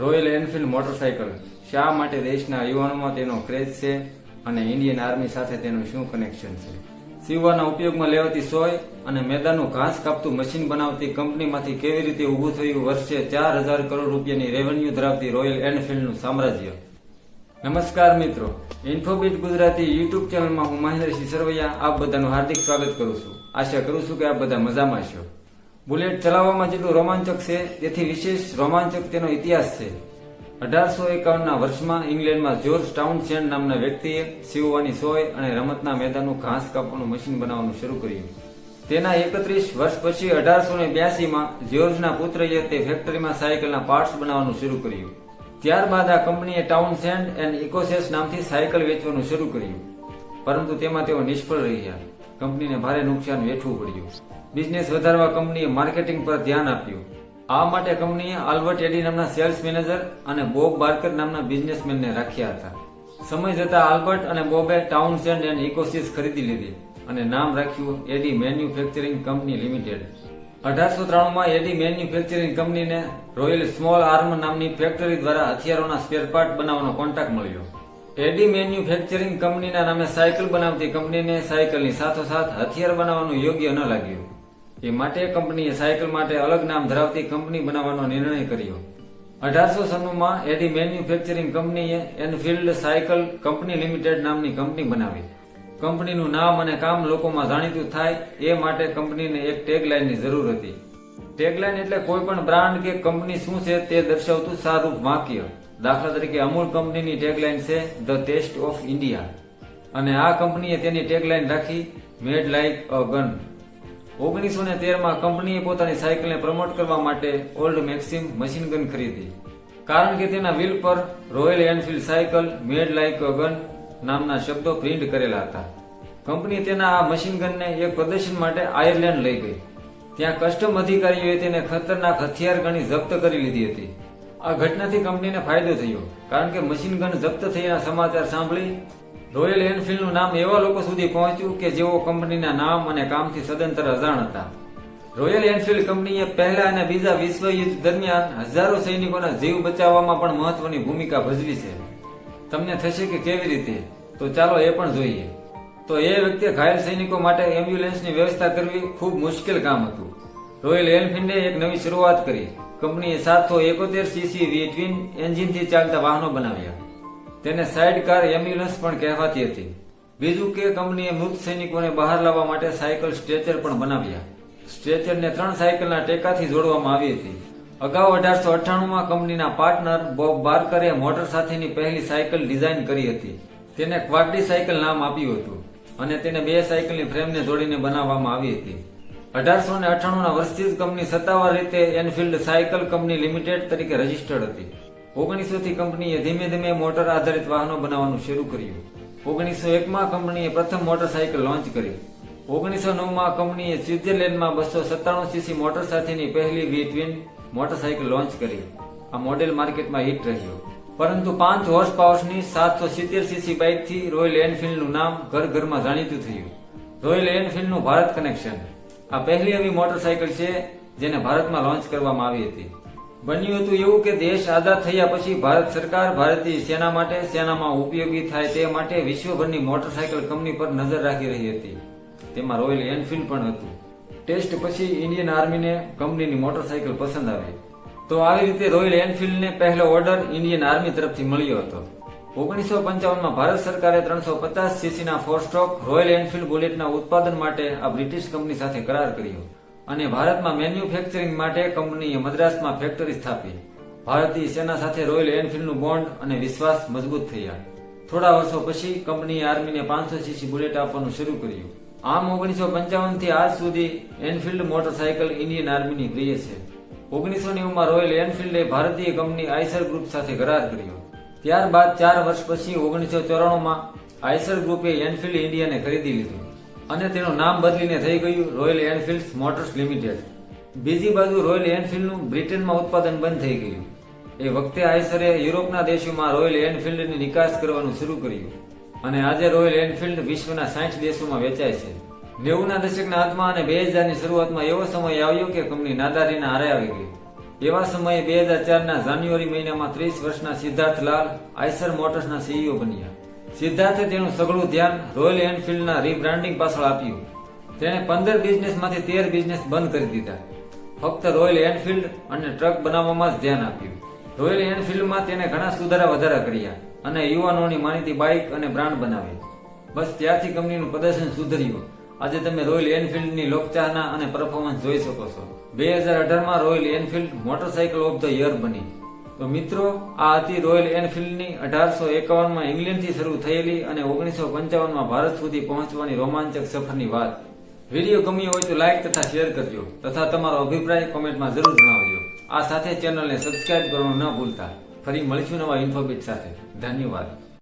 Royal Enfield motorcycle શા માટે દેશના યુવાનોમાં તેનો ક્રેઝ છે અને ઇન્ડિયન આર્મી સાથે તેનું શું કનેક્શન છે? સીવવાના ઉપયોગમાં લેવાતી સોય અને મેદાનનું ઘાસ કાપતું મશીન બનાવતી કંપનીમાંથી કેવી રીતે ઊભું થયું વર્ષે ચાર હજાર કરોડ રૂપિયાની રેવન્યુ ધરાવતી રોયલ એનફિલ્ડનું સામ્રાજ્ય? નમસ્કાર મિત્રો. ઇન્ફોબીટ ગુજરાતી યુટ્યુબ ચેનલમાં હું મહેન્દ્રસિંહ સરવૈયા આપ બધાનું હાર્દિક સ્વાગત કરું છું. આશા કરું છું કે આપ બધા મજામાં છો. બુલેટ ચલાવવામાં જેટલું રોમાંચક છે, તેથી વિશેષ રોમાંચક તેનો ઇતિહાસ છે. અઢારસો એકાવનના વર્ષમાં ઇંગ્લેન્ડમાં જ્યોર્જ ટાઉનસેન્ડ નામના વ્યક્તિએ સીવવાની સોય અને રમતના મેદાનનું ઘાસ કાપવાનું મશીન બનાવવાનું શરૂ કર્યું. તેના એકત્રીસ વર્ષ પછી અઢારસો ને બ્યાસીમાં જ્યોર્જના પુત્રએ તે ફેક્ટરીમાં સાયકલના પાર્ટ્સ બનાવવાનું શરૂ કર્યું. ત્યારબાદ આ કંપનીએ ટાઉનસેન્ડ એન્ડ ઇકોસેસ નામથી સાયકલ વેચવાનું શરૂ કર્યું. પરંતુ તેમાં તેઓ નિષ્ફળ રહ્યા. કંપનીને ભારે નુકસાન વેઠવું પડ્યું. બિઝનેસ વધારવા કંપનીએ માર્કેટિંગ પર ધ્યાન આપ્યું. આ માટે કંપનીએ આલ્બર્ટ એડી નામના સેલ્સ મેનેજર અને બોબ બાર્કર નામના બિઝનેસમેનને રાખ્યા હતા. સમય જતા આલ્બર્ટ અને બોબે ટાઉનસેન્ડ એન્ડ ઇકોસિસ ખરીદી લીધી અને નામ રાખ્યું એડી મેન્યુફેક્ચરિંગ કંપની લિમિટેડ અઢારસો ત્રાણુંમાં એડી મેન્યુફેક્ચરિંગ કંપનીને રોયલ સ્મોલ આર્મ નામની ફેક્ટરી દ્વારા હથિયારોના સ્પેરપાર્ટ બનાવવાનો કોન્ટ્રાક્ટ મળ્યો. એડી મેન્યુફેક્ચરિંગ કંપનીના નામે સાયકલ બનાવતી કંપનીને સાયકલની સાથોસાથ હથિયાર બનાવવાનું યોગ્ય ન લાગ્યું. એ માટે કંપનીએ સાયકલ માટે અલગ નામ ધરાવતી કંપની બનાવવાનો નિર્ણય કર્યો. અઢારસો સન્નુમાં એડી મેન્યુફેક્ચરિંગ કંપનીએ એનફિલ્ડ સાયકલ કંપની લિમિટેડ નામની કંપની બનાવી. કંપનીનું નામ અને કામ લોકોમાં જાણીતું થાય એ માટે કંપનીને એક ટેગલાઇનની જરૂર હતી. ટેગલાઇન એટલે કોઈ પણ બ્રાન્ડ કે કંપની શું છે તે દર્શાવતું સારું વાક્ય. દાખલા તરીકે અમૂલ કંપનીની ટેગલાઇન છે ધ ટેસ્ટ ઓફ ઇન્ડિયા અને આ કંપનીએ તેની ટેગલાઇન રાખી મેડ લાઇક અ ગન ઓગણીસો ને તેરમાં કંપનીએ પોતાની સાયકલને પ્રમોટ કરવા માટે ઓલ્ડ મેક્સિમ મશીન ગન ખરીદી. કારણ કે તેના વ્હીલ પર Royal Enfield cycle made like gun નામના શબ્દો પ્રિન્ટ કરેલા હતા. કંપની તેના આ મશીન ગનને એક પ્રદર્શન માટે આયર્લેન્ડ લઈ ગઈ. ત્યાં કસ્ટમ અધિકારીઓએ તેને ખતરનાક હથિયાર ગણી જપ્ત કરી લીધી હતી. આ ઘટનાથી કંપનીને ફાયદો થયો, કારણ કે મશીન ગન જપ્ત થયાના સમાચાર સાંભળી રોયલ એનફિલ્ડનું નામ એવા લોકો સુધી પહોંચ્યું કે જેઓ કંપનીના નામ અને કામથી સદંતર અજાણ હતા. રોયલ એનફિલ્ડ કંપનીએ પહેલા અને બીજા વિશ્વયુદ્ધ દરમિયાન હજારો સૈનિકોના જીવ બચાવવામાં પણ મહત્વની ભૂમિકા ભજવી છે. તમને થશે કે કેવી રીતે? તો ચાલો એ પણ જોઈએ. તો એ વ્યક્તિએ ઘાયલ સૈનિકો માટે એમ્બ્યુલન્સની વ્યવસ્થા કરવી ખૂબ મુશ્કેલ કામ હતું. રોયલ એનફિલ્ડે એક નવી શરૂઆત કરી. કંપનીએ સાતસો એકોતેર સીસી વી ટ્વિન એન્જિનથી ચાલતા વાહનો બનાવ્યા. તેને સાઇડ કાર એમ્બ્યુલન્સ પણ કહેવાતી હતી. બીજું કે કંપનીએ મૃત સૈનિકોને બહાર લાવવા માટે સાયકલ સ્ટ્રેચર પણ બનાવ્યા. સ્ટ્રેચરને ત્રણ સાયકલના ટેકાથી જોડવામાં આવી હતી. અગાઉ અઢારસો અઠ્ઠાણુંમાં કંપનીના પાર્ટનર બોબ બાર્કરે મોટર સાથેની પહેલી સાયકલ ડિઝાઇન કરી હતી. તેને ક્વાડ્રી સાયકલ નામ આપ્યું હતું અને તેને બે સાયકલની ફ્રેમને જોડીને બનાવવામાં આવી હતી. અઢારસો ને અઠ્ઠાણુંના વર્ષથી કંપની સત્તાવાર રીતે એનફિલ્ડ સાયકલ કંપની લિમિટેડ તરીકે રજીસ્ટર્ડ હતી. ઓગણીસો થી કંપનીએ ધીમે ધીમે મોટર આધારિત વાહનો બનાવવાનું શરૂ કર્યું. ઓગણીસો એકમાં કંપનીએ પ્રથમ મોટરસાયકલ લોન્ચ કરી. ઓગણીસો નવમાં કંપનીએ સ્વિટ્ઝરલેન્ડમાં બસો સત્તાણું સીસી મોટર સાથેની પહેલી વી ટ્વિન મોટરસાયકલ લોન્ચ કરી. આ મોડેલ માર્કેટમાં હિટ રહ્યો. પરંતુ પાંચ હોર્સ પાવર્સની સાતસો સિત્તેર સીસી બાઇકથી રોયલ એનફિલ્ડનું નામ ઘર ઘરમાં જાણીતું થયું. રોયલ એનફિલ્ડનું ભારત કનેક્શન. આ પહેલી એવી મોટરસાયકલ છે જેને ભારતમાં લોન્ચ કરવામાં આવી હતી. બન્યું હતું એવું કે દેશ આઝાદ થયા પછી ભારત સરકાર ભારતીય સેના માટે સેનામાં ઉપયોગી થાય તે માટે વિશ્વભરની મોટરસાયકલ કંપની પર નજર રાખી રહી હતી. તેમાં રોયલ એનફિલ્ડ પણ હતું. ટેસ્ટ પછી ઇન્ડિયન આર્મીને કંપનીની મોટરસાયકલ પસંદ આવી. તો આવી રીતે રોયલ એનફિલ્ડને પહેલો ઓર્ડર ઇન્ડિયન આર્મી તરફથી મળ્યો હતો. ઓગણીસો પંચાવનમાં ભારત સરકારે ત્રણસો પચાસ સીસીના ફોર રોયલ એનફિલ્ડ બુલેટના ઉત્પાદન માટે આ બ્રિટિશ કંપની સાથે કરાર કર્યો અને ભારતમાં મેન્યુફેક્ચરિંગ માટે કંપનીએ મદ્રાસમાં ફેક્ટરી સ્થાપી. ભારતીય સેના સાથે રોયલ એનફિલ્ડનું બોન્ડ અને વિશ્વાસ મજબૂત થયા. થોડા વર્ષો પછી કંપનીએ આર્મીને પાંચસો સીસી બુલેટ આપવાનું શરૂ કર્યું. આમ ઓગણીસો પંચાવનથી આજ સુધી એનફિલ્ડ મોટરસાયકલ ઇન્ડિયન આર્મીની પ્રિય છે. ઓગણીસો નેવુંમાં રોયલ એનફિલ્ડે ભારતીય કંપની આઈસર ગ્રુપ સાથે કરાર કર્યો. ત્યારબાદ ચાર વર્ષ પછી ઓગણીસો ચોરાણુંમાં આઈસર ગ્રુપે એનફિલ્ડ ઇન્ડિયાને ખરીદી લીધું. અને તેનું નામ બદલીને થઈ ગયું રોયલ એનફિલ્ડ મોટર્સ લિમિટેડ. બીજી બાજુ રોયલ એનફિલ્ડનું બ્રિટનમાં ઉત્પાદન બંધ થઈ ગયું. એ વખતે આઈસરે યુરોપના દેશોમાં રોયલ એનફિલ્ડની નિકાસ કરવાનું શરૂ કર્યું. અને આજે રોયલ એનફિલ્ડ વિશ્વના સાઠ દેશોમાં વેચાય છે. નેવુંના દશકના અંતમાં અને બે હજારની શરૂઆતમાં એવો સમય આવ્યો કે કંપની નાદારીના આરે આવી ગઈ. એવા સમયે બે હજાર ચારના જાન્યુઆરી મહિનામાં ત્રીસ વર્ષના સિદ્ધાર્થ લાલ, આઈસર મોટર્સના સીઈઓ બન્યા. સિદ્ધાર્થે તેનું સઘળું ધ્યાન રોયલ એનફિલ્ડના રીબ્રાન્ડિંગ પાછળ આપ્યું. તેણે પંદર બિઝનેસમાંથી તેર બિઝનેસ બંધ કરી દીધા. ફક્ત રોયલ એનફિલ્ડ અને ટ્રક બનાવવામાં જ ધ્યાન આપ્યું. રોયલ એનફિલ્ડમાં તેને ઘણા સુધારા વધારા કર્યા અને યુવાનોની માનીતી બાઇક અને બ્રાન્ડ બનાવી. બસ ત્યારથી કંપનીનું પ્રદર્શન સુધર્યું. આજે તમે રોયલ એનફિલ્ડની લોકચાહના અને પરફોર્મન્સ જોઈ શકો છો. બે હજાર અઢારમાં Royal Enfield motorcycle of the year બની. તો મિત્રો, આ હતી રોયલ એનફિલ્ડની અઢારસો એકાવનમાં ઇંગ્લેન્ડથી શરૂ થયેલી અને ઓગણીસો પંચાવનમાં ભારત સુધી પહોંચવાની રોમાંચક સફરની વાત. વીડિયો ગમ્યો હોય તો લાઈક તથા શેર કરજો તથા તમારો અભિપ્રાય કોમેન્ટમાં જરૂર જણાવજો. આ સાથે ચેનલને સબસ્ક્રાઇબ કરવાનું ન ભૂલતા. ફરી મળીશું નવા ઇન્ફોબિટ સાથે. ધન્યવાદ.